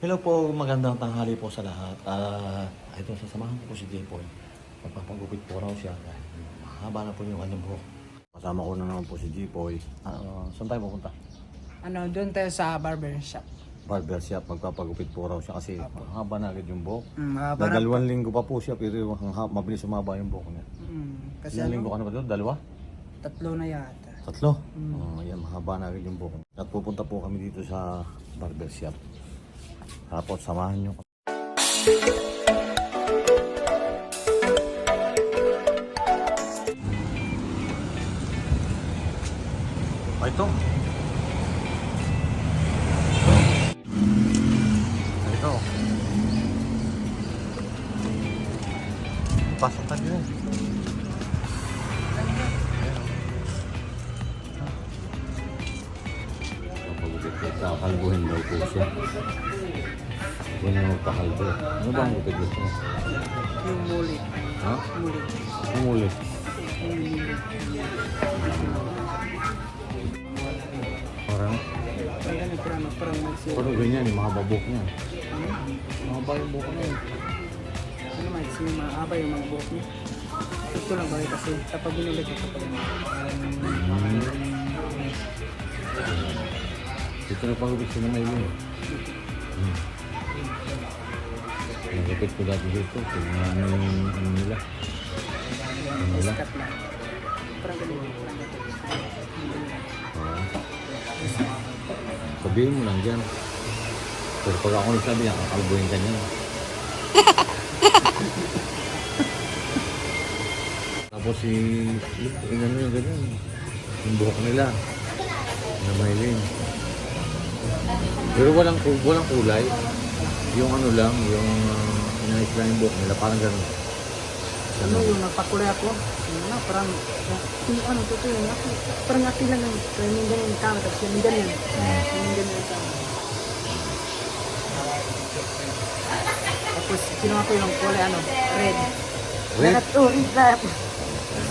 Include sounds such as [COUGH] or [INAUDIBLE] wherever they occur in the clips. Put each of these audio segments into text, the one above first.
Hello po, magandang tanghali po sa lahat. Ah, ito, sasamahan ko po si Jepoy. Magpapagupit po raw siya dahil mahaba na po yung kanyang buhok. Kasama ko na naman po si Jepoy. Ah, saan tayo pupunta? Ano, doon tayo sa barber shop. Barber shop, magpapagupit po raw siya kasi mahaba na agad yung buhok. Mm, ah, para, Nagalawang linggo pa po siya pero ha- mabilis umaba yung buhok niya. mm, kasi Ilang ano, linggo ka na ba doon? Dalawa? tatlo na yata. Tatlo? Oh, yan, mahaba na agad yung buhok. At pupunta po kami dito sa barber shop. Tapos samahan nyo. Ito. Ba mo? Yung muli. Ha? Muli. Yung muli. Parang, Parang parang, parang ganyan, yung mahaba buhok niya. Mahaba yung buhok niya. Ano naman, kasi mahaba yung mga buhok niya. Ito lang bakit kasi kapag binulit ito pa rin. Ito na pagupit ko na may yun. Hmm. Nagupit ko dati dito. Kung ano yung ano nila. Ano nila? Oo. Sabihin mo lang dyan. Pero pag ako nagsabi niya, kakalbuhin ka niya. [LAUGHS] Tapos si... Yung ano yung ganyan. Yung buhok nila. Na maylin. Pero walang, walang kulay. Yung ano lang, yung uh, inayos lang yung buhok nila. Parang gano'n. Ano yung nagpakulay ako? Ano na, parang, yung ano, totoo yun. Ako, parang akin lang yung, kaya yung ganyan yung kama, tapos yung ganyan. Yung ganyan yung kama. Tapos, kinuha ko yung kulay, ano, red. Red? Lahat, oh, red lahat.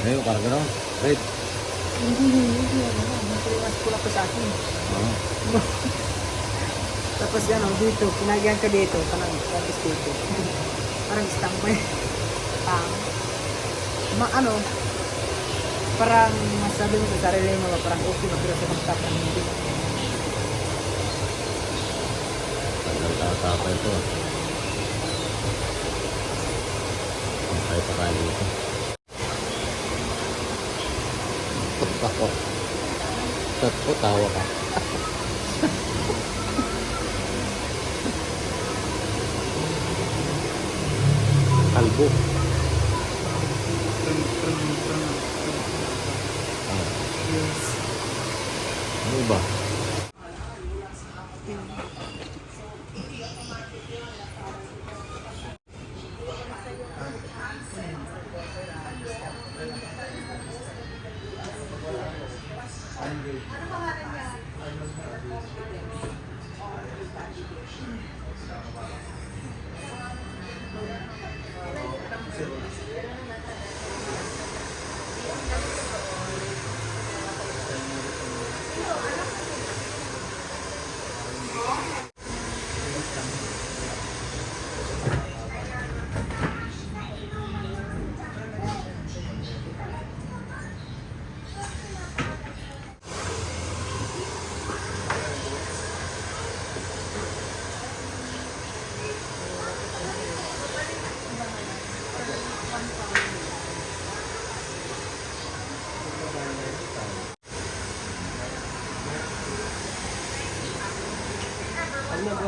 Ngayon, parang gano'n. Red. Hindi, hindi, hindi. Ano, mas pula pa sa akin. Oo. [LAUGHS] Tapos ano, dito, pinagyan ka dito, parang tapos dito. [LAUGHS] parang standby. Pang. Ma, ano, parang masabi mo sa sarili mo, parang okay ba, pero sa mga tapang hindi. Nagtatapay ito. Ang tayo pa tayo dito. Tawa. [LAUGHS] Tawa, tawa ka. Ah, yes. ano ba?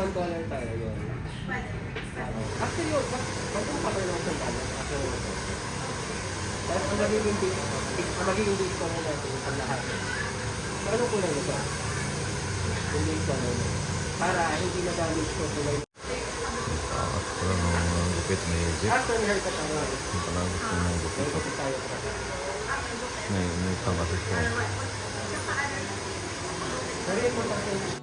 Nag-one dollar tayo yun. Actually, yun, wag mo kapag naman sa dollar. Kasi, dahil ang magiging date, ang magiging date ko natin ang lahat. Pero ano kulay nito? Yung date ko naman. Para hindi na-damage ko kulay. Tapos ko lang ang gupit may zip. After yung haircut ako, Yung pala gusto ng gupit. ito tayo. Ngayon, may kasi siya. Very important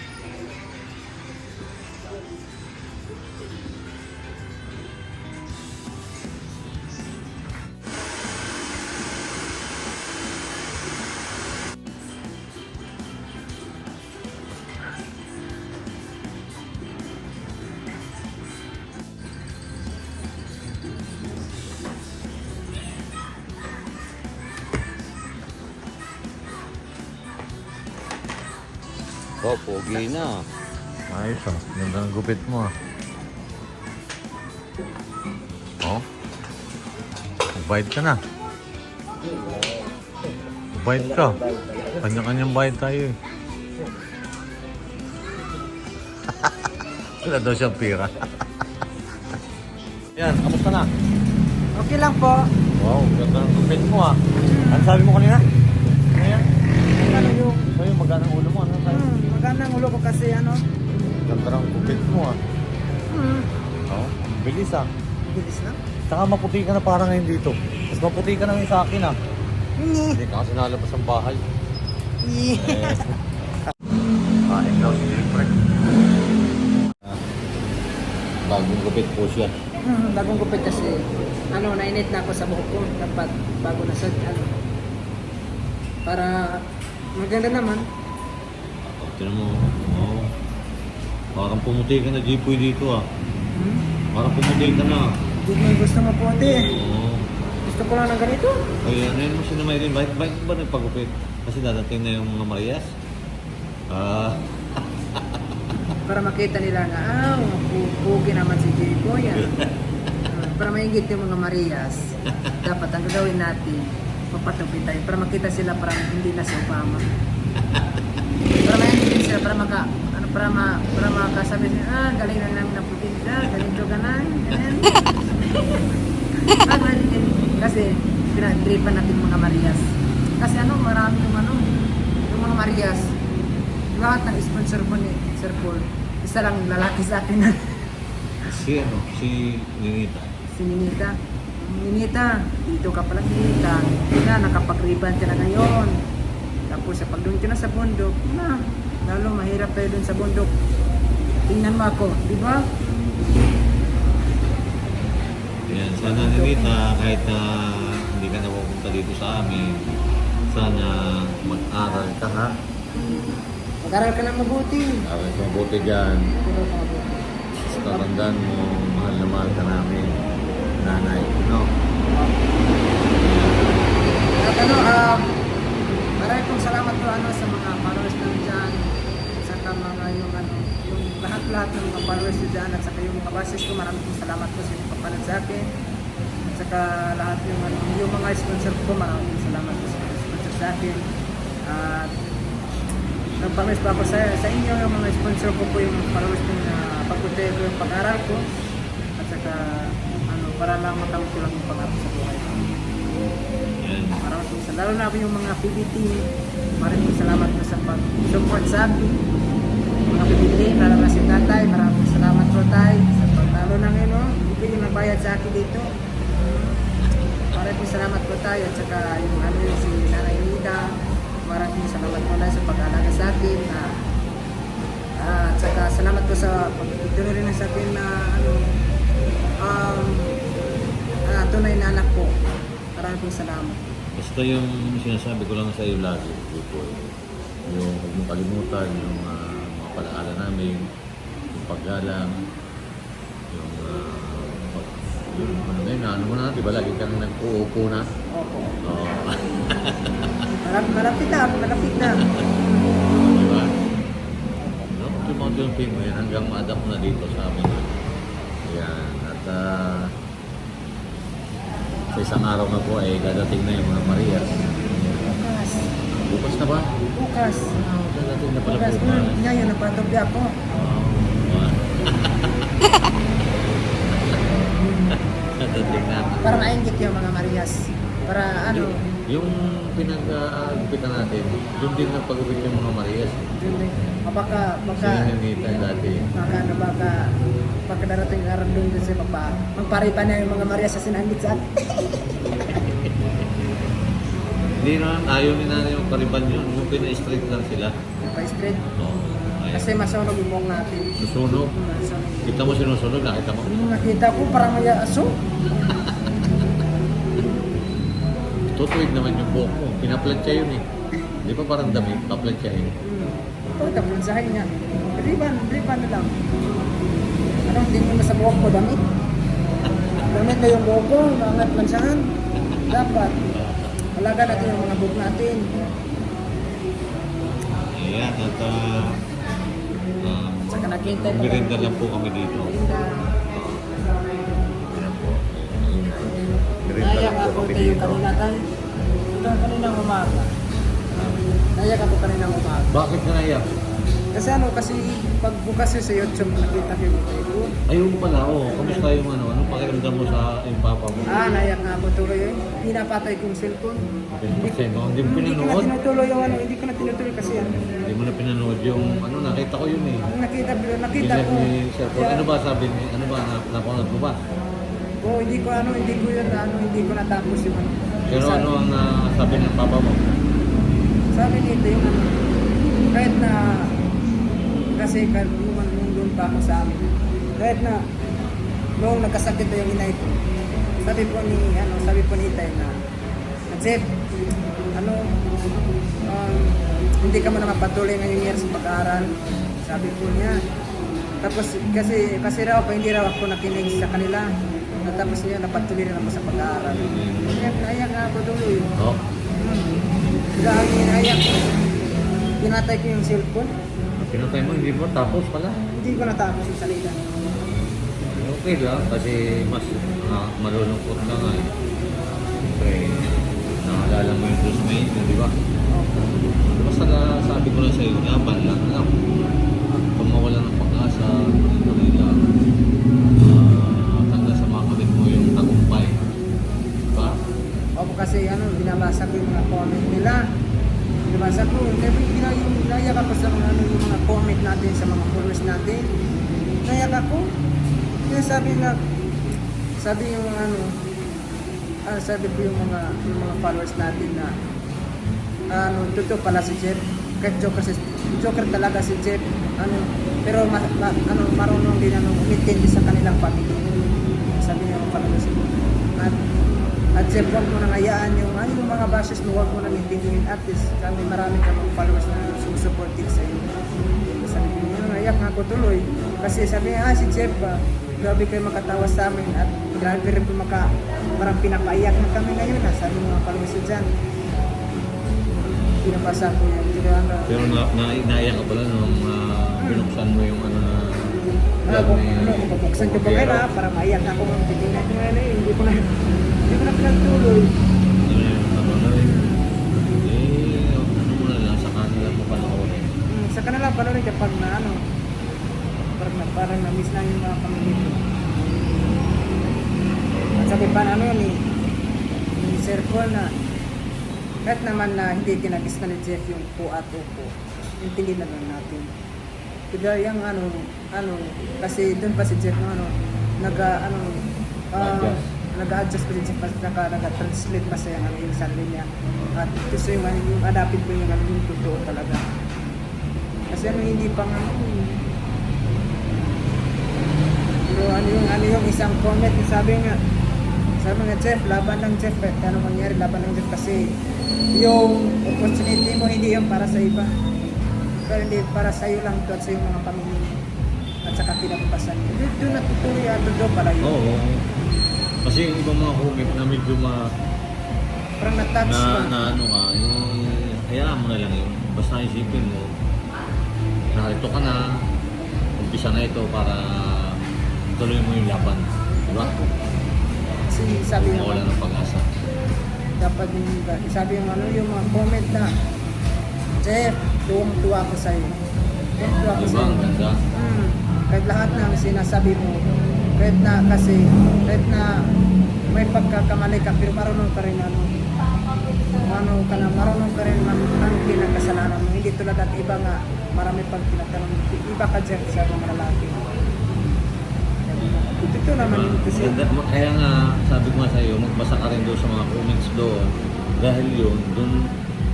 Oh, pogi na. Ayos ah. Ganda ng gupit mo ah. Oh. Magbayad ka na. Magbayad ka. Kanya-kanyang bayad tayo eh. [LAUGHS] Wala daw siyang pira. [LAUGHS] Yan, kamusta na? Okay lang po. Wow, ganda ng gupit mo ah. Ano sabi mo kanina? Bilis ah. bilis na. Tsaka maputi ka na parang ngayon dito. Mas maputi ka na ngayon sa akin ah. Hindi ka kasi nalabas ang bahay. [LAUGHS] Ah, ikaw si Jeffrey. Bagong gupit po siya. Hmm, bagong gupit kasi. Ano, nainit na ako sa buhok ko. Dapat bago na sa ano. Para maganda naman. Tinan mo. Oh. Parang pumuti ka na, Jipoy, dito ah. Hmm? Parang pumuti ka na. Hindi mo gusto mo po ate. Oo. Gusto ko lang ng ganito. Ay, ano yun mo si Namay rin? Bakit, bakit ba nagpagupit? Kasi dadating na yung mga Marias. Ah, [LAUGHS] Para makita nila na, ah, pu- pugi naman si Jericho yan. Ah, [LAUGHS] para maingit yung mga Marias, dapat ang gagawin natin, papatupin tayo. Para makita sila parang hindi na si Obama. [LAUGHS] Para maingit sila, para maka, para ma, para makasabi sila, ah, galing na namin na puti nila, ganito ka na, ganyan. [LAUGHS] Ah. Kasi, pinag-tripan natin mga Marias. Kasi ano, marami yung ano, yung mga Marias, lahat ng sponsor mo ni Sir Paul, isa lang lalaki sa atin na [LAUGHS] si ano, si Ninita. si Ninita. Ninita, dito ka pala Ninita. Hindi na, nakapag-riban ka na ngayon. Tapos sa pag doon ka na sa bundok, na, lalo mahirap tayo doon sa bundok. Tingnan mo ako, di ba? Yan, sana Ninita, kahit na hindi ka napupunta dito sa amin, sana mag-aral ka ha. Mag-aral ka na mabuti. Aral ka mabuti dyan. Puro ka mabuti. Tatandaan mo, mahal na mahal ka namin. Nanay, no? At ano, um, maraming salamat po ano, sa mga followers namin dyan. Mga yung ano, yung lahat-lahat ng mga followers nyo dyan. At saka yung mga basis ko, maraming pong salamat po sa inyong papalag sa akin. At saka lahat yung, ano, yung mga sponsor ko, maraming salamat po sa mga sponsor sa akin. At nagpamis pa ako sa, sa inyo, yung mga sponsor ko po yung followers ko na pagpunta ko yung pag-aral ko. At saka ano, para lang matawag ko lang yung pag-aral sa buhay ko. Maraming po sa lalo na po yung mga PBT. Maraming po salamat po sa pag-support sa akin. Mga PBT, lalo na si tatay. Maraming salamat po tay sa pagtalo ng ino. Hindi yung nagbayad sa akin dito. Maraming salamat po tayo at saka yung ano yung si Nanay Nida. Maraming salamat po tayo sa pag-alaga sa akin. Na, ah, at saka salamat po sa pagtuloy rin sa akin na ano, um, ah, tunay na anak ko. Maraming salamat. Basta yung sinasabi ko lang sa iyo lagi, Jipoy, yung huwag mong kalimutan, yung mga palaala namin, yung paggalang, yung, uh, pag, yung ano ngayon, ano mo na, di ba lagi kang nag-uupo na? Opo. Oo. [LAUGHS] Malapit, malapit na, malapit na. di ba? No, unti-unti mo yan hanggang ma-adapt mo na dito sa amin. Yan. At ah, sa isang araw na po ay dadating na yung mga Marias. Bukas. Na ba? Bukas. Ah, dadating na pala Bukas. bukas. Mm, ngayon, napatubli ako. [LAUGHS] Dadating na. Para maingit yung mga Marias. Para ano, Yung pinag-agupitan natin, doon din nagpagupit yung mga Marias. yun din. Ah, baka, baka, Sinanita dati. baka, ano, baka, baka darating araw doon siya magpa, magparipa na yung mga Marias sa sinangit sa atin. [LAUGHS] Hindi naman ayaw ni nanay yung kariban yun. Yung pina-straight lang sila. Pa-straight. Oo. ayaw. Kasi masunog yung buhok natin. Susunog. Masunog. Kita mo sinusunog, nakita mo. Yung nakita ko, parang may aso. [LAUGHS] Tutuwid naman yung buhok mo. Pinaplantya yun eh. Di ba parang damit, paplantya yun. Hmm. Ito, sa niya. Riban, riban na lang. Ano, hindi mo na sa buhok ko damit. [LAUGHS] Damit na yung buhok ko, maangat man saan. Dapat. Alaga natin yung mga buhok natin. Ayan, at ah, Ah, Saka nakita pa Merinda lang po kami dito. Merinda Naiyak lang po kami dito. kanina tayo. Ito kaninang umaga. Naiyak ako kaninang umaga. Bakit ka naiyak? Kasi ano, kasi pagbukas yun sa YouTube, nakita ko yung tayo. Ayun pala, oh. Kamusta yung ano? Anong pakiramdam mo sa yung papa mo? Ah, naiyak nga ako tuloy yun. Pinapatay kong cellphone. Kasi no, hindi mo Hindi ko na pinanood. tinutuloy yung ano, hindi ko na tinutuloy kasi ano. Hindi mo na pinanood yung ano, nakita ko yun eh. Nung nakita, nakita ko. ni cellphone. Ano ba sabi ni, ano ba, na, napanood mo ba? Oo, hindi ko ano, hindi ko yun, ano, hindi ko natapos yung ano. Pero Sabi- ano ang ah, sabi ng papa mo? Sabi nito yung ano, kahit na, kasi kahit nung, doon pa ako sa amin, kahit na, noong nagkasakit na yung inay ko, sabi po ni, ano, sabi po ni Itay na, Jeff, ano, um, hindi ka mo na mapatuloy ngayong year sa pag-aaral. Sabi po niya. Tapos, kasi, kasi raw, pa hindi raw ako nakinig sa kanila. At tapos niya, napatuloy rin ako sa pag-aaral. Ayan, ayan nga ako tuloy. Oh, Dahil inayak ko. Pinatay ko yung cellphone. Pinatay mo, hindi mo tapos pala. Hindi ko natapos yung salita. Okay lang kasi mas uh, malulungkot ka nga eh. Siyempre, nakaalala mo yung classmate mo, di ba? Basta na, sabi ko lang sa'yo, laban lang, alam. Kung mawala ng pag-asa, ito nila, uh, tanda sa mga kapit mo yung tagumpay. Diba? Ako kasi ano, binabasa ko yung mga comment nila. Binabasa ko, every gina- yung nayak ako sa mga, ano, yung mga comment natin sa mga followers natin. Nayak ako. Kaya sabi nga, sabi yung ano, ah, sabi ko yung mga, yung mga followers natin na ano, totoo pala si Jeff. Kahit joker, si, joker talaga si Jeff. Ano, pero ma, ma, ano, marunong din ano, umintindi sa kanilang pamilya. Sabi niya followers ko. At, at Jeff, huwag mo nang hayaan yung, ano, yung mga bashes mo, huwag mo nang intindihin. At least, kami marami kang followers na sumusupportive sa iyo. Sabi niya, naiyak nga ako tuloy. Kasi sabi niya, ah, si Jeff, ah, grabe kayo makatawa sa amin at grabe rin po maka, parang pinapaiyak na kami ngayon. Ah. Sabi mga followers ko dyan. Pinapasa ko. Kaya ano, Pero na, na, naiyak ka pala nung uh, binuksan mo yung ano na ano, ano, kung babuksan ko ba Pero, kayo para maiyak ako ng titingnan ko ngayon eh. Hindi ko na, hindi ko na pinagtuloy. Ano ano. Eh, ano sa kanila. Hmm, pa rin kapag na ano, parang, na, parang na-miss na yung mga pamilya ko. At sabi pa ano yun eh, yung Sir Paul na kahit naman na hindi kinagis na ni Jeff yung po at upo, intindihin na lang natin. Kaya yung ano, ano, kasi doon pa si Jeff no, ano, naga, ano, ah, Adjust. Nag-adjust pa din siya, pas- naka, nag-translate pa siya ano, yung sarili niya. At gusto yung, yung adapted po yung, yung totoo talaga. Kasi ano, hindi pa nga, ano, pero ano yung, ano yung isang comment, sabi nga, sabi nga, Jeff, laban lang Jeff, eh. ano mangyari, laban lang Jeff kasi yung opportunity mo hindi yung para sa iba. Pero hindi para sa iyo lang ito at sa iyong mga pamilya mo. At saka kinabukasan mo. Doon natutuloy at doon pala yun. Oo. Kasi yung ibang mga comment na medyo ma, Parang na-touch na, na ano ka, eh, hayaan mo na lang yun. Basta isipin mo, narito ka na, umpisa na ito para tuloy mo yung laban. Di ba? Kasi sabi nga, mawala ng pag-asa. dapat yung, sabi yung ano, yung mga comment na, Jeff, tuwang-tuwa ko sa'yo. Tuwang-tuwa ko Di ba? sa'yo. Ang ganda. Hmm, kahit lahat ng sinasabi mo, kahit na kasi, kahit na may pagkakamali ka, pero marunong ka rin ano, ano ka na, marunong ka rin man, ang kasalanan mo. Hindi tulad at iba nga, marami pang tinatanong, iba ka dyan sa mga lalaki. Ito naman Diba? yung kasi, Maganda- Kaya nga, sabi ko nga sa'yo, magbasa ka rin doon sa mga comments doon. Dahil yun, doon,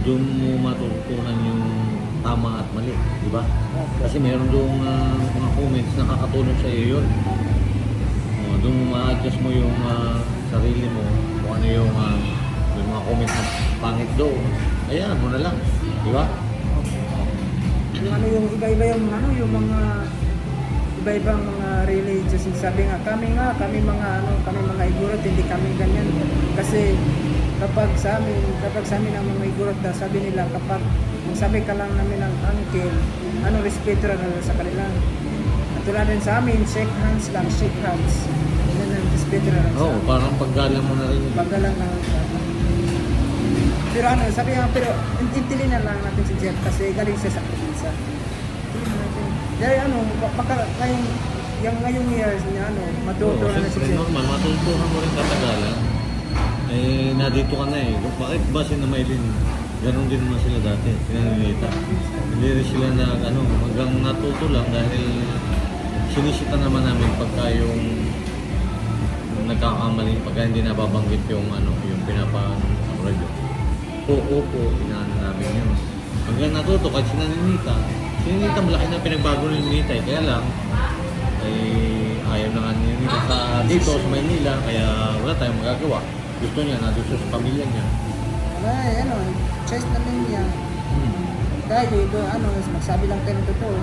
doon mo matutunan yung tama at mali. Di ba? Kasi meron doon ah, mga comments na nakakatulong sa iyo yun. Doon ma-adjust mo yung ah, sarili mo kung ano yung, ah, yung mga comments na pangit doon. Ayan mo na lang. Di ba? yung ano yung iba-iba yung ano yung mga iba-ibang mga religious sabi nga kami nga kami mga ano kami mga igurot hindi kami ganyan kasi kapag sa amin kapag sa amin ang mga igurot sabi nila kapag sabi ka lang namin ng uncle, ano respeto lang sa kanila. At tulad sa amin, shake hands lang, shake hands. Na sa Oo, oh, parang paggalang mo na rin. Paggalang lang sa Pero ano, sabi nga, pero intintilin na lang natin si Jeff kasi galing siya sa probinsya. Dahil ano, ba- baka ngayong, yung ngayong years niya, ano, matuto Oo, na na si Jeff. normal, matutuhan mo rin katagalan. Eh, nandito ka na eh. Bakit ba si na Maylin? Ganon din naman sila dati, pinanilita. Hindi rin sila na, ano, hanggang natuto lang dahil sinisita naman namin pagka yung nagkakamali, pagka hindi nababanggit yung, ano, yung pinapa sa radyo. Oo, opo, inaano namin yun. Hanggang natuto, kahit sinaninita, sininita malaki na pinagbago ni Ninita eh. Kaya lang, ay ayaw na nga ni Ninita sa dito sa Maynila, kaya wala tayong magagawa. Gusto niya na gusto sa pamilya niya. Ay, ano, choice namin niya. Hmm. Dahil ito, ano, magsabi lang tayo ng totoo.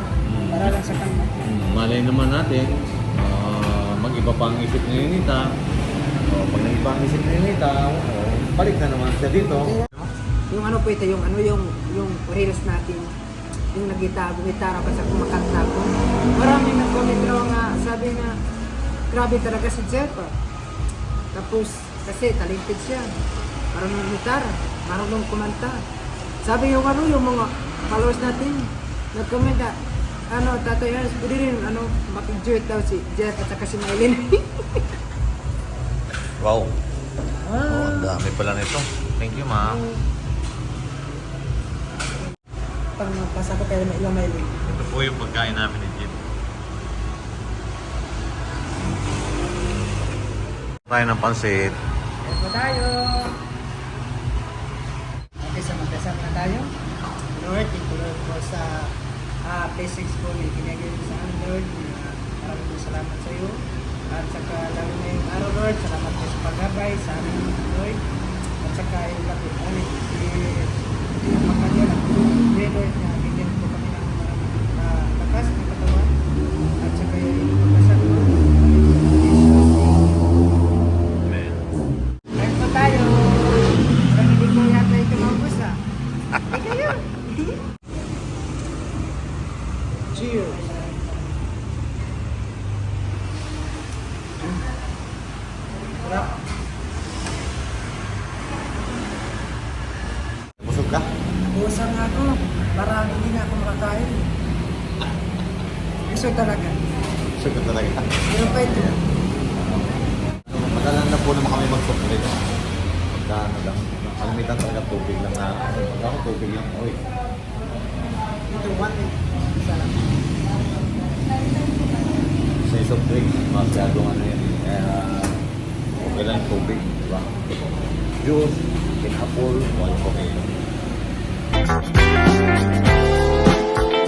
Para lang sa kanya. Hmm, Malay naman natin, mag-iba pa ang isip ni Ninita. O, pag nag-iba ang isip ni Ninita, o, balik na naman siya dito. Yung ano po ito, yung ano, yung, yung reels natin. Yung nagita, gumitara pa sa kumakanta ko. Marami nag-comment raw nga, sabi nga, grabe talaga si Jeff ah. Tapos, kasi talented siya. Marunong gitara, marunong kumanta. Sabi yung ano, yung mga followers natin, nag-comment na, ano, Tatay Ernest, pwede rin, ano, makig-duet daw si Jeff at saka si Mylene. [LAUGHS] Wow. ah, Oh, ang dami pala nito. Thank you, ma. pang magpasa ko kaya may ilang Mylene. Ito po yung pagkain namin ni Jim. Tayo ng pansit. Po tayo. Okay, so magdasal na tayo. Lord, thank you Lord po sa uh, blessings po na itinagay mo sa amin, Lord. Maraming po salamat sa iyo. At saka lalo na yung araw, Lord. Salamat po sa paggabay sa amin, Lord. At saka yung kapit, ano, yung makanyan at pray, Lord, na bigyan Parang hindi na ako makakain. Gusto talaga. Busog ka talaga. Meron pa ito. Madalang na po naman kami mag-supply. Pagka ano lang, kalimitan talaga tubig lang na. Pagka ako tubig lang, oy. Ito, one eh. Isa lang. Sa isang drink, masyadong ano yan. Kaya, okay lang tubig, di ba? Juice, in apple, one coffee. Thank you.